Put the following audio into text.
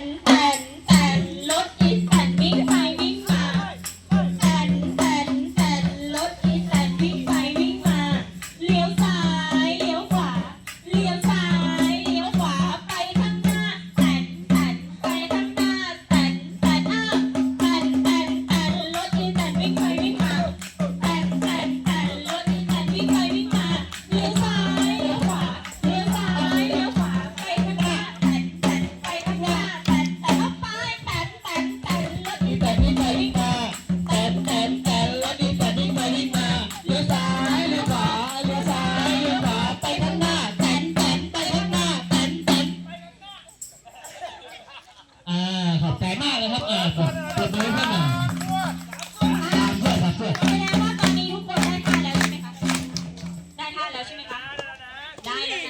Hey. อ่าขอบใจมากเลยครับเออขอบคุณมากครับช่วยครับช่วแสดงว่าตอนนี้ทุกคนได้ท่าแล้วใช่ไหมคะ ได้ท่าแล้วใช่ไหมคะ ได้แล้วนะ